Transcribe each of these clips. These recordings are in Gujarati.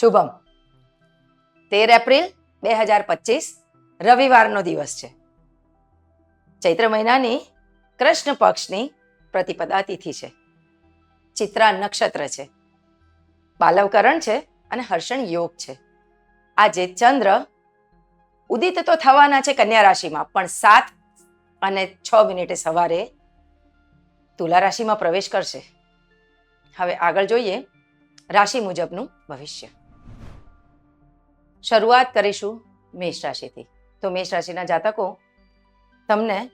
શુભમ. તેર એપ્રિલ બે હજાર પચીસ, રવિવારનો દિવસ છે. ચૈત્ર મહિનાની કૃષ્ણ પક્ષની પ્રતિપદા તિથિ છે. ચિત્રા નક્ષત્ર છે. બાલવકરણ છે અને હર્ષણ યોગ છે. આજે ચંદ્ર ઉદિત તો થવાના છે કન્યા રાશિમાં, પણ સાત અને છ મિનિટે સવારે તુલા રાશિમાં પ્રવેશ કરશે. હવે આગળ જોઈએ રાશિ મુજબનું ભવિષ્ય. શરૂઆત કરીશું મેષ રાશિથી. તો મેષ રાશિના જાતકો, તમને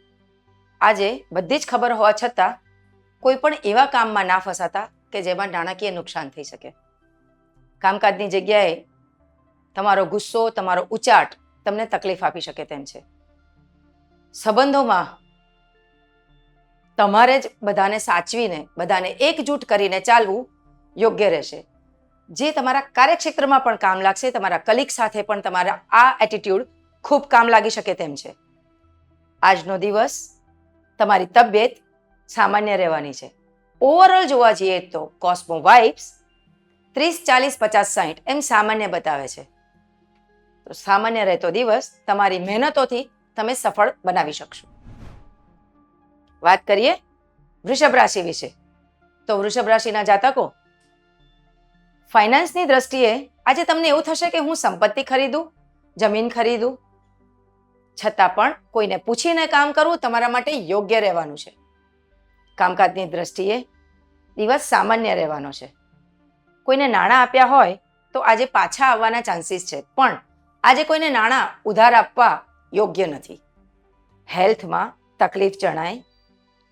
આજે બધી જ ખબર હોવા છતાં કોઈ પણ એવા કામમાં ના ફસાતા કે જેમાં નાણાકીય નુકસાન થઈ શકે. કામકાજની જગ્યાએ તમારો ગુસ્સો, તમારો ઉચાટ તમને તકલીફ આપી શકે તેમ છે. સંબંધોમાં તમારે જ બધાને સાચવીને, બધાને એકજૂટ કરીને ચાલવું યોગ્ય રહેશે. જે તમારા કાર્યક્ષેત્રમાં પણ કામ લાગશે, તમારા કલીગ સાથે પણ તમારા આ એટીટ્યુડ ખૂબ કામ લાગી શકે તેમ છે. આજનો દિવસ તમારી તબિયત સામાન્ય રહેવાની છે. ઓવરઓલ જોવા જઈએ તો કોસ્મો વાઇબ્સ ત્રીસ, ચાલીસ, પચાસ સાઠ એમ સામાન્ય બતાવે છે. તો સામાન્ય રહેતો દિવસ તમારી મહેનતોથી તમે સફળ બનાવી શકશો. વાત કરીએ વૃષભ રાશિ વિશે. તો વૃષભ રાશિના જાતકો ફાઇનાન્સની દ્રષ્ટિએ આજે તમને એવું થશે કે હું સંપત્તિ ખરીદું, જમીન ખરીદું, છતાં પણ કોઈને પૂછીને કામ કરવું તમારા માટે યોગ્ય રહેવાનું છે. કામકાજની દ્રષ્ટિએ દિવસ સામાન્ય રહેવાનો છે. કોઈને નાણાં આપ્યા હોય તો આજે પાછા આવવાના ચાન્સીસ છે, પણ આજે કોઈને નાણાં ઉધાર આપવા યોગ્ય નથી. હેલ્થમાં તકલીફ જણાય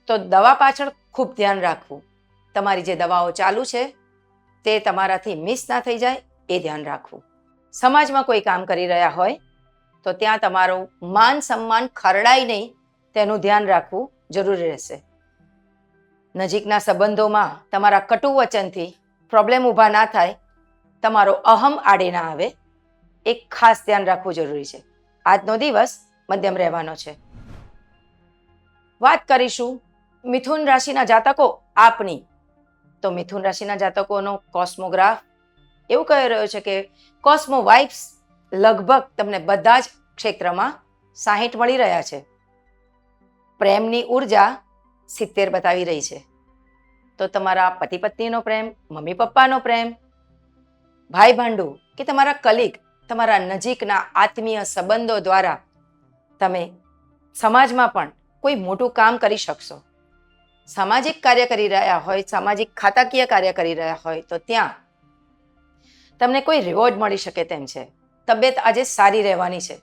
તો દવા પાછળ ખૂબ ધ્યાન રાખવું. તમારી જે દવાઓ ચાલુ છે તે તમારાથી મિસ ના થઈ જાય એ ધ્યાન રાખવું. સમાજમાં કોઈ કામ કરી રહ્યા હોય, તો ત્યાં તમારું માન સન્માન ખરડાય નહીં, તેનું ધ્યાન રાખવું જરૂરી રહેશે. નજીકના સંબંધોમાં તમારા કટુ વચનથી પ્રોબ્લેમ ઊભા ના થાય, તમારો અહમ આડે ના આવે, એક ખાસ ધ્યાન રાખવું જરૂરી છે. આજનો દિવસ મધ્યમ રહેવાનો છે. વાત કરીશું મિથુન રાશિના જાતકો આપની. તો મિથુન રાશિના જાતકોનો કોસ્મોગ્રાફ એવું કહી રહ્યો છે કે કોસ્મો વાઇબ્સ લગભગ તમને બધા જ ક્ષેત્રમાં સાહીઠ મળી રહ્યા છે. પ્રેમની ઊર્જા સિત્તેર બતાવી રહી છે. તો તમારા પતિ પત્નીનો પ્રેમ મમ્મી પપ્પાનો પ્રેમ ભાઈ ભાંડુ કે તમારા કલીગ, તમારા નજીકના આત્મીય સંબંધો દ્વારા તમે સમાજમાં પણ કોઈ મોટું કામ કરી શકશો. સામાજિક કાર્ય કરી રહ્યા હોય, સામાજિક ખાતાકીય કાર્ય કરી રહ્યા હોય, તો ત્યાં તમને કોઈ રિવોર્ડ મળી શકે તેમ છે. તબિયત આજે સારી રહેવાની છે.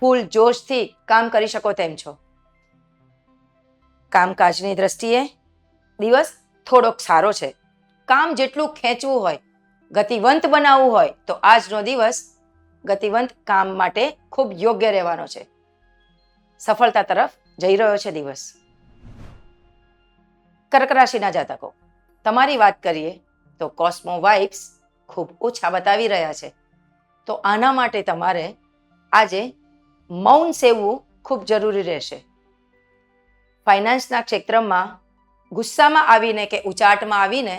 ફૂલ જોશથી કામ કરી શકો તેમ છો. કામકાજની દ્રષ્ટિએ દિવસ થોડોક સારો છે. કામ જેટલું ખેંચવું હોય, ગતિવંત બનાવવું હોય, તો આજનો દિવસ ગતિવંત કામ માટે ખૂબ યોગ્ય રહેવાનો છે. સફળતા તરફ જઈ રહ્યો છે દિવસ. કર્ક રાશિના જાતકો. તમારી વાત કરીએ તો કોસ્મો વાઇબ્સ ખૂબ ઓછા બતાવી રહ્યા છે. તો આના માટે તમારે આજે મૌન સેવવું ખૂબ જરૂરી રહેશે. ફાઇનાન્સના ક્ષેત્રમાં ગુસ્સામાં આવીને કે ઉચાટમાં આવીને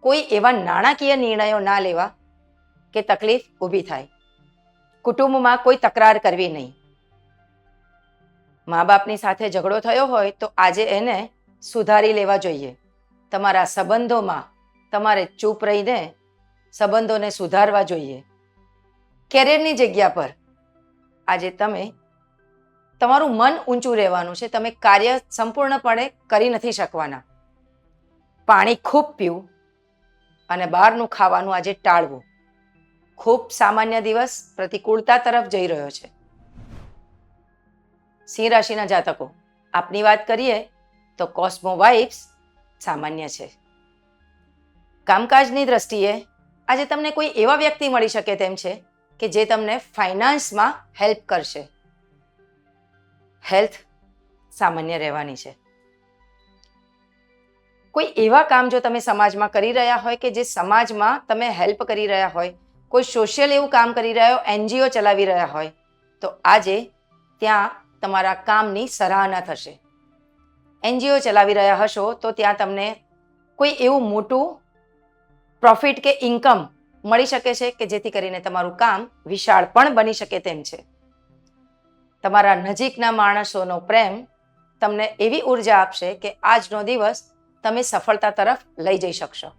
કોઈ એવા નાણાકીય નિર્ણયો ના લેવા કે તકલીફ ઊભી થાય. કુટુંબમાં કોઈ તકરાર કરવી નહીં. મા બાપની સાથે ઝઘડો થયો હોય તો આજે એને સુધારી લેવા જોઈએ. તમારા સંબંધોમાં તમારે ચૂપ રહીને સંબંધોને સુધારવા જોઈએ. કેરિયરની જગ્યા પર આજે તમે તમારું મન ઊંચું રહેવાનું છે. તમે કાર્ય સંપૂર્ણપણે કરી નથી શકવાના. પાણી ખૂબ પીવું અને બહારનું ખાવાનું આજે ટાળવું. ખૂબ સામાન્ય દિવસ પ્રતિકૂળતા તરફ જઈ રહ્યો છે. સિંહ રાશિના જાતકો, આપની વાત કરીએ તો કોસ્મો વાઇબ્સ સામાન્ય છે. કામકાજની દ્રષ્ટિએ આજે તમને કોઈ એવા વ્યક્તિ મળી શકે તેમ છે કે જે તમને ફાઇનાન્સમાં હેલ્પ કરશે. હેલ્થ સામાન્ય રહેવાની છે. કોઈ એવા કામ જો તમે સમાજમાં કરી રહ્યા હોય કે જે સમાજમાં તમે હેલ્પ કરી રહ્યા હોય, કોઈ સોશિયલ એવું કામ કરી રહ્યા હોય, એનજીઓ ચલાવી રહ્યા હોય, તો આજે ત્યાં તમારા કામની સરાહના થશે. એનજીઓ ચલાવી રહ્યા હશો, તો ત્યાં તમને કોઈ એવું મોટું પ્રોફિટ કે ઇન્કમ મળી શકે છે કે જેથી કરીને તમારું કામ વિશાળ પણ બની શકે તેમ છે. તમારા નજીકના માણસોનો પ્રેમ તમને એવી ઊર્જા આપશે કે આજનો દિવસ તમે સફળતા તરફ લઈ જઈ શકશો.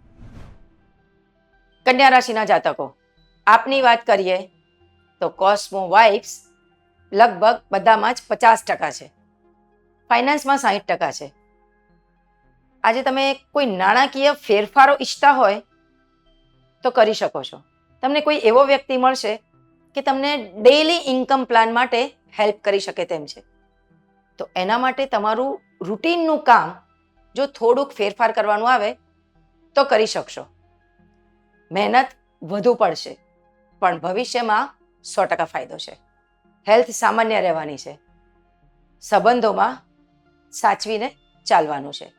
કન્યા રાશિના જાતકો, આપની વાત કરીએ તો કોસ્મો વાઇફ્સ લગભગ બધામાં જ પચાસ ટકા છે. ફાઇનાન્સમાં સાહીઠ ટકા છે. આજે તમે કોઈ નાણાકીય ફેરફારો ઈચ્છતા હોય તો કરી શકો છો. તમને કોઈ એવો વ્યક્તિ મળશે કે તમને ડેઈલી ઇન્કમ પ્લાન માટે હેલ્પ કરી શકે તેમ છે. તો એના માટે તમારું રૂટીનનું કામ જો થોડુંક ફેરફાર કરવાનું આવે તો કરી શકશો. મહેનત વધુ પડશે, પણ ભવિષ્યમાં સો ટકા ફાયદો છે. હેલ્થ સામાન્ય રહેવાની છે. સંબંધોમાં સાચવીને ચાલવાનું છે.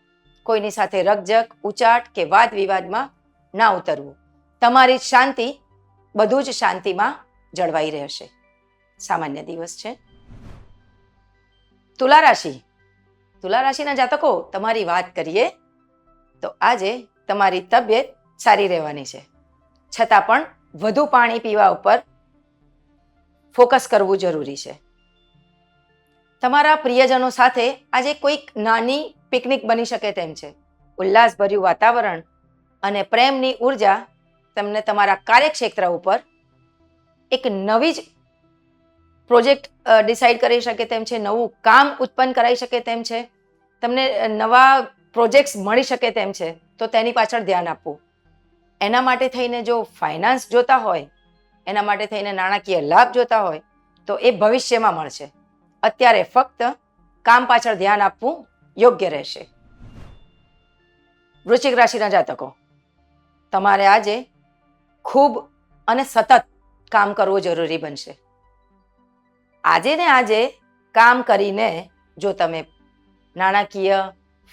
કોઈની સાથે રકજક ઉચાટ કે વાદ વિવાદમાં ના ઉતરવું. તમારી શાંતિ બધું જ શાંતિમાં જળવાઈ રહેશે. સામાન્ય દિવસ છે. તુલા રાશિ. તુલા રાશિના જાતકો, તમારી વાત કરીએ તો આજે તમારી તબિયત સારી રહેવાની છે. છતાં પણ વધુ પાણી પીવા ઉપર ફોકસ કરવું જરૂરી છે. તમારા પ્રિયજનો સાથે આજે કોઈક નાની પિકનિક બની શકે તેમ છે. ઉલ્લાસભર્યું વાતાવરણ અને પ્રેમની ઊર્જા તમને તમારા કાર્યક્ષેત્ર ઉપર એક નવી જ પ્રોજેક્ટ ડિસાઈડ કરી શકે તેમ છે, નવું કામ ઉત્પન્ન કરાવી શકે તેમ છે. તમને નવા પ્રોજેક્ટ્સ મળી શકે તેમ છે, તો તેની પાછળ ધ્યાન આપવું. એના માટે થઈને જો ફાઇનાન્સ જોતા હોય, એના માટે થઈને નાણાકીય લાભ જોતા હોય, તો એ ભવિષ્યમાં મળશે. અત્યારે ફક્ત કામ પાછળ ધ્યાન આપવું યોગ્ય રહેશે. વૃશ્ચિક રાશિના જાતકો, તમારે આજે ખૂબ અને સતત કામ કરવું જરૂરી બનશે. આજે ને આજે કામ કરીને જો તમે નાણાકીય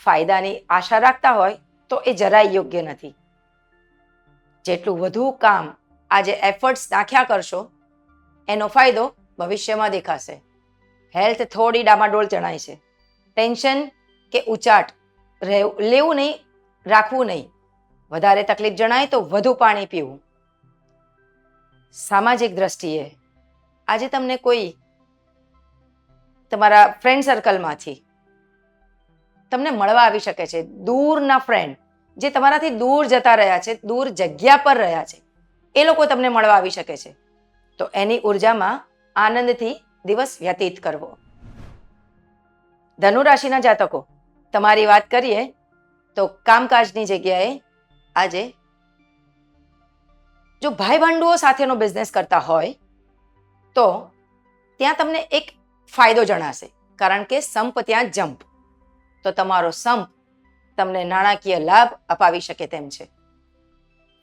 ફાયદાની આશા રાખતા હોય તો એ જરાય યોગ્ય નથી. જેટલું વધુ કામ આજે એફર્ટ્સ નાખ્યા કરશો, એનો ફાયદો ભવિષ્યમાં દેખાશે. હેલ્થ થોડી ડામાડોળ જણાય છે. ટેન્શન કે ઉચાટ રહેવું, લેવું નહીં, રાખવું નહીં. વધારે તકલીફ જણાય તો વધુ પાણી પીવું. સામાજિક દ્રષ્ટિએ આજે તમને કોઈ તમારા ફ્રેન્ડ સર્કલમાંથી તમને મળવા આવી શકે છે. દૂરના ફ્રેન્ડ જે તમારાથી દૂર જતા રહ્યા છે, દૂર જગ્યા પર રહ્યા છે, એ લોકો તમને મળવા આવી શકે છે. તો એની ઉર્જામાં આનંદથી દિવસ વ્યતીત કરવો. ધનુ રાશિના જાતકો, તમારી વાત કરીએ તો કામકાજની જગ્યાએ આજે જો ભાઈ ભાંડુઓ સાથેનો બિઝનેસ કરતા હોય, તો ત્યાં તમને એક ફાયદો જણાશે. કારણ કે સંપ ત્યાં જંપ. તો તમારો સંપ તમને નાણાકીય લાભ અપાવી શકે તેમ છે.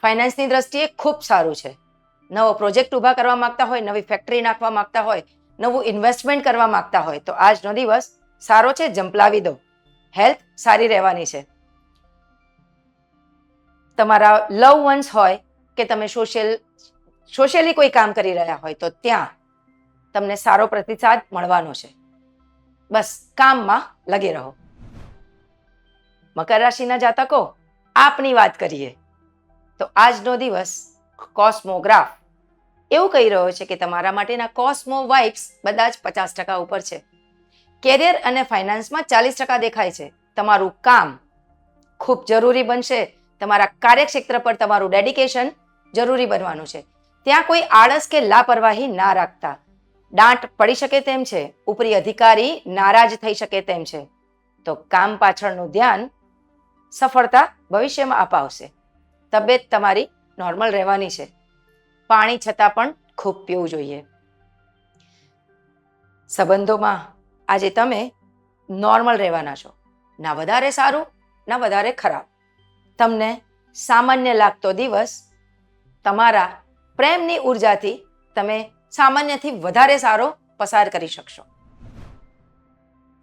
ફાઇનાન્સની દ્રષ્ટિએ ખૂબ સારું છે. નવો પ્રોજેક્ટ ઊભા કરવા માંગતા હોય, નવી ફેક્ટરી નાખવા માંગતા હોય નવું ઇન્વેસ્ટમેન્ટ કરવા માંગતા હોય તો આજનો દિવસ સારો છે જંપલાવી દો. હેલ્થ સારી રહેવાની છે. તમારા લવ વન્સ હોય કે તમે સોશિયલ સોશિયલી કોઈ કામ કરી રહ્યા હોય તો ત્યાં તમને સારો પ્રતિસાદ મળવાનો છે. બસ કામમાં લગી રહો. મકર રાશિના જાતકો, આપની વાત કરીએ તો આજનો દિવસ કોસ્મોગ્રાફ એવું કહી રહ્યો છે કે તમારા માટેના કોસ્મો વાઇબ્સ બધા જ પચાસ ટકા ઉપર છે. કેરિયર અને ફાઇનાન્સમાં ચાલીસ ટકા દેખાય છે. તમારું કામ ખૂબ જરૂરી બનશે. તમારા કાર્યક્ષેત્ર પર તમારું ડેડિકેશન જરૂરી બનવાનું છે. ત્યાં કોઈ આળસ કે લાપરવાહી ના રાખતા. દાંટ પડી શકે તેમ છે. ઉપરી અધિકારી નારાજ થઈ શકે તેમ છે. તો કામ પાછળનું ધ્યાન સફળતા ભવિષ્યમાં અપાવશે. તબિયત તમારી નોર્મલ રહેવાની છે. પાણી છતાં પણ ખૂબ પીવું જોઈએ. સંબંધોમાં આજે તમે નોર્મલ રહેવાના છો. ના વધારે સારું, ના વધારે ખરાબ. તમને સામાન્ય લાગતો દિવસ તમારા પ્રેમની ઉર્જાથી તમે સામાન્યથી વધારે સારો પસાર કરી શકશો.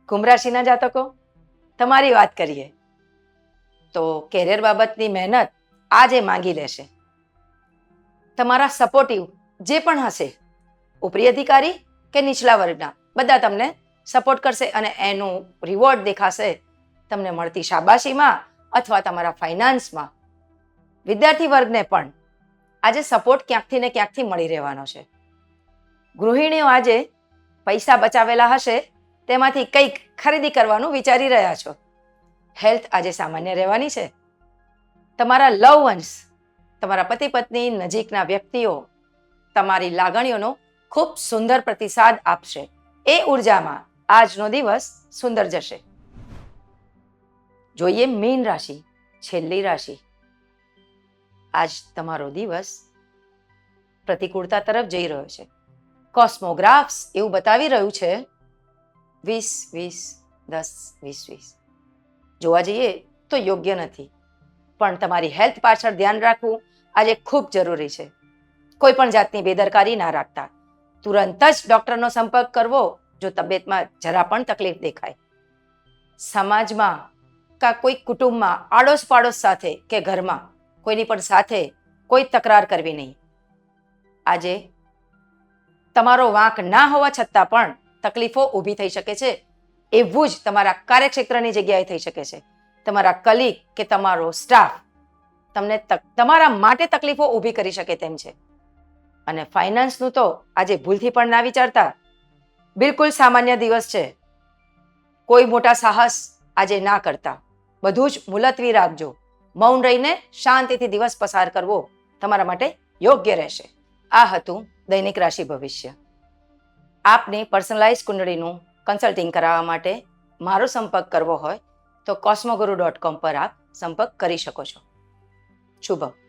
કુંભ જાતકો, તમારી વાત કરીએ તો કેરિયર બાબતની મહેનત આજે માંગી લેશે. તમારા સપોર્ટિવ જે પણ હશે, ઉપરી અધિકારી કે નીચલા વર્ગના, બધા તમને સપોર્ટ કરશે અને એનું રિવોર્ડ દેખાશે તમને મળતી શાબાશીમાં અથવા તમારા ફાઇનાન્સમાં વિદ્યાર્થી વર્ગને પણ આજે સપોર્ટ ક્યાંકથી ને ક્યાંકથી મળી રહેવાનો છે. ગૃહિણીઓ આજે પૈસા બચાવેલા હશે, તેમાંથી કંઈક ખરીદી કરવાનું વિચારી રહ્યા છો. હેલ્થ આજે સામાન્ય રહેવાની છે. તમારા લવ વન્સ તમારા પતિ પત્ની, નજીકના વ્યક્તિઓ તમારી લાગણીઓનો ખૂબ સુંદર પ્રતિસાદ આપશે. એ ઉર્જામાં આજનો દિવસ સુંદર જશે. જોઈએ મીન રાશિ, છેલ્લી રાશિ. આજ તમારો દિવસ પ્રતિકૂળતા તરફ જઈ રહ્યો છે. કોસ્મોગ્રાફ્સ એવું બતાવી રહ્યું છે. વીસ વીસ, દસ, વીસ વીસ. જોવા જઈએ તો યોગ્ય નથી. પણ તમારી હેલ્થ પાછળ ધ્યાન રાખવું આજે ખૂબ જરૂરી છે. કોઈ પણ જાતની બેદરકારી ના રાખતા. તુરંત જ ડૉક્ટરનો સંપર્ક કરવો, જો તબિયતમાં જરા પણ તકલીફ દેખાય. સમાજમાં કા કોઈ કુટુંબમાં આડોશ પાડોશ સાથે કે ઘરમાં, કોઈની પણ સાથે કોઈ તકરાર કરવી નહીં. આજે તમારો વાંક ના હોવા છતાં પણ તકલીફો ઊભી થઈ શકે છે. એવું જ તમારા કાર્યક્ષેત્રની જગ્યાએ થઈ શકે છે. તમારા કલીગ કે તમારો સ્ટાફ તમને તમારા માટે તકલીફો ઊભી કરી શકે તેમ છે. અને ફાઇનાન્સનું તો આજે ભૂલથી પણ ના વિચારતા. બિલકુલ સામાન્ય દિવસ છે. કોઈ મોટા સાહસ આજે ના કરતા. બધું જ મુલતવી રાખજો. મૌન રહીને શાંતિથી દિવસ પસાર કરવો તમારા માટે યોગ્ય રહેશે. આ હતું દૈનિક રાશિ ભવિષ્ય. આપને પર્સનલાઇઝ કુંડળીનું કન્સલ્ટિંગ કરાવવા માટે મારો સંપર્ક કરવો હોય તો કોસ્મોગુરુ ડોટ કોમ પર આપ સંપર્ક કરી શકો છો. શુભમ.